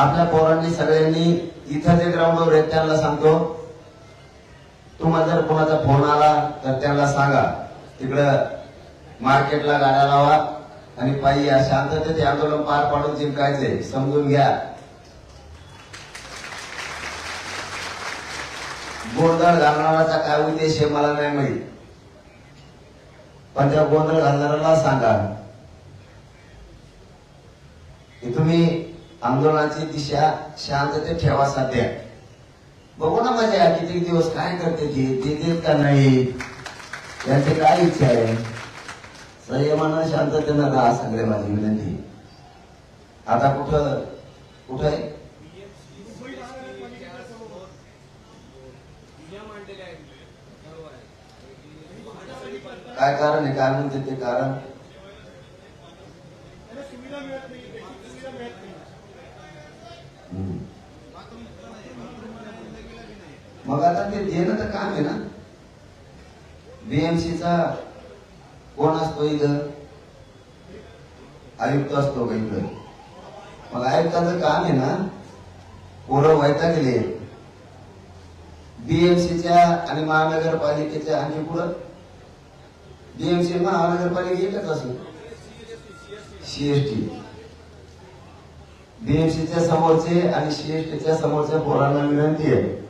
आपल्या पोरांनी सगळ्यांनी इथं जे ग्राउंडवर आहेत त्यांना सांगतो तुम्हाला जर कोणाचा फोन आला तर त्यांना सांगा. तिकडं मार्केटला गाड्या लावा आणि पायी या शांततेत आंदोलन पार पाडून जिंकायचे समजून घ्या. गोंधळ घालणाराचा काय उद्देश आहे मला नाही माहीत. पण त्या गोंधळ घालणाऱ्याला सांगा. की तुम्ही आंदोलनाची दिशा शांततेत ठेवा सध्या. बघू ना मजा किती दिवस काय करते ती ते देत का नाही? त्यांची काय इच्छा आहे? संयमानं शांततेनं राहा सगळे माझी विनंती. आता कुठं कुठं आहे? काय कारण आहे? काय म्हणते ते कारण? मग आता ते देणं तर काम आहे ना? बीएमसीचा कोण असतो इथं? आयुक्त असतो का इथं? मग आयुक्ताचं काम आहे ना? पोरं व्हायचा गेले बीएमसीच्या आणि महानगरपालिकेच्या आणखी पुढं? बीएमसी महानगरपालिका एकच असेल. सीएसटी बीएमसीच्या समोरचे आणि सीएसटीच्या समोरच्या पोरांना विनंती आहे.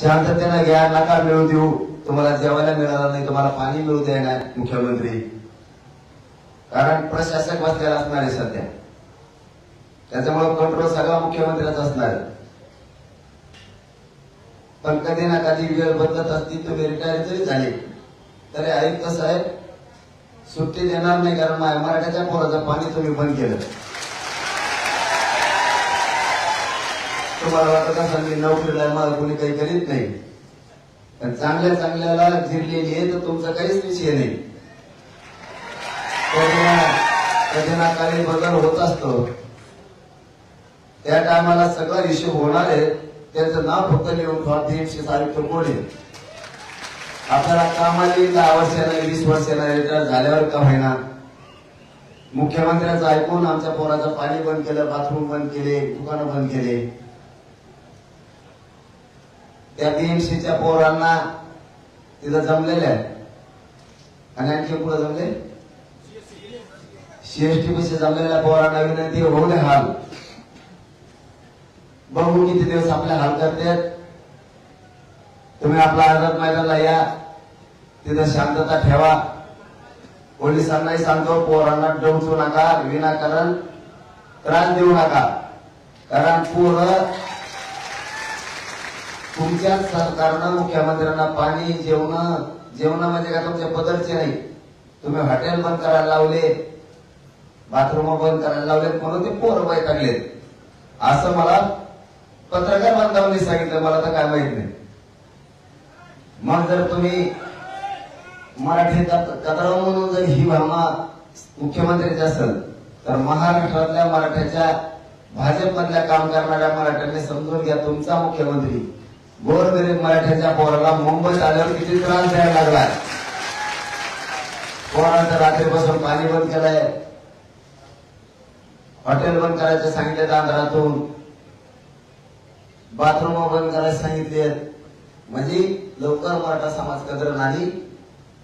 शांततेनं घ्या नका मिळू देऊ. तुम्हाला जेवायला मिळणार नाही तुम्हाला पाणी मिळू द्या ना मुख्यमंत्री. कारण प्रशासक बसलेला असणार आहे सध्या. त्याच्यामुळे कंट्रोल सगळा मुख्यमंत्र्याचा असणार आहे. पण कधी ना कधी वेळ बदलत असती तुम्ही रिटायर जरी झाले तरी आयुक्त साहेब सुट्टी देणार नाही कारण मराठ्याच्या पोराचं पाणी तुम्ही बंद केलं. मला वाटत असं मी नोकरीला मला कोणी काही करीत नाही. पण चांगल्या चांगल्याला जिरलेली आहे तर तुमचा काहीच विषय नाही. कधी ना काही बदल होत असतो. त्या टायमाला सगळा हिशोब होणार आहे. त्याचं नाव फक्त लिहून ठेवा तारीख साहित्य कोणी आपल्याला कामाला दहा वर्षाला वीस वर्षाला रिटायर झाल्यावर का होईना? मुख्यमंत्र्यांचं ऐकून आमच्या पोराचं पाणी बंद केलं बाथरूम बंद केले दुकानं बंद केले. त्या बीएमसीच्या पोरांना तिथं जमलेले आहेत आणि आणखी पुढे जमले? सीएसटी जमलेल्या पोरांना विनंती होऊ दे हाल. बघू किती दिवस आपले हाल करतात. तुम्ही आपला आझाद मैदानला या. तिथं शांतता ठेवा. पोलिसांनाही सांगतो पोरांना डवचू नका विनाकारण त्रास देऊ नका. कारण पोरं तुमच्याच सरकारनं मुख्यमंत्र्यांना पाणी जेवण जेवण म्हणजे का तुमच्या पदरचे नाही. तुम्ही हॉटेल बंद करायला लावले बाथरूम बंद करायला लावले म्हणून ते पोरं वैतागलेत. असं मला पत्रकार बांधवांनी सांगितलं मला तर काय माहीत नाही. मग जर तुम्ही मराठी कदराव म्हणून जर ही भावना मुख्यमंत्र्याची असेल तर महाराष्ट्रातल्या मराठ्याच्या भाजपमधल्या काम करणाऱ्या मराठ्यांनी समजून घ्या तुमचा मुख्यमंत्री गोरगरीब मराठ्याच्या पोराला मुंबईत आल्यावर किती त्रास द्यायला लागलाय? पोरांचं रात्रीपासून पाणी बंद केलंय. हॉटेल बंद करायचं सांगितले आंध्रातून बाथरूम बंद करायला सांगितले म्हणजे लवकर मराठा समाज कदर नाही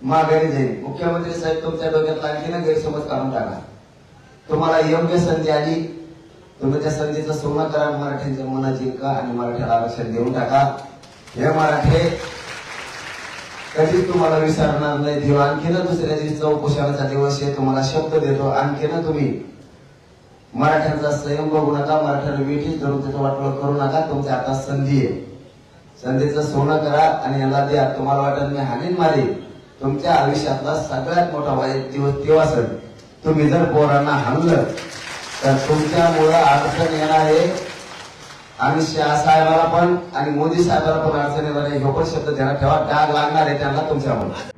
माघारी जाईल. मुख्यमंत्री साहेब तुमच्या डोक्यात आणखीन गैरसमज काढून टाका. तुम्हाला योग्य संधी आली तुम्ही त्या संधीचं सोनं करा मराठ्यांच्या मनात जिंका आणि मराठ्याला आरक्षण देऊन टाका. हे मराठे कधीच तुम्हाला विसरणार नाही. देव आणखीन दुसऱ्या दिवशी चौकुशाचा दिवस आहे. तुम्हाला शब्द देतो. आणखीन तुम्ही मराठ्यांचा संयम बघू नका. मराठ्याला वेठीच धरून त्याचं वाटोळ करू नका. तुमच्या आता संधी आहे. संधीचं सोनं करा आणि याला द्या. तुम्हाला वाटत मी हानीन मारे तुमच्या आयुष्यातला सगळ्यात मोठा वाईट दिवस तेव्हा सर तुम्ही जर पोरांना हाणलं तर तुमच्यामुळं अडचण येणार आहे. आणि शहा साहेबाला पण आणि मोदी साहेबाला पण अडचण येणार आहे. हे पण शब्द ध्यानात ठेवा. डाग लागणार आहे त्यांना तुमच्यामुळे.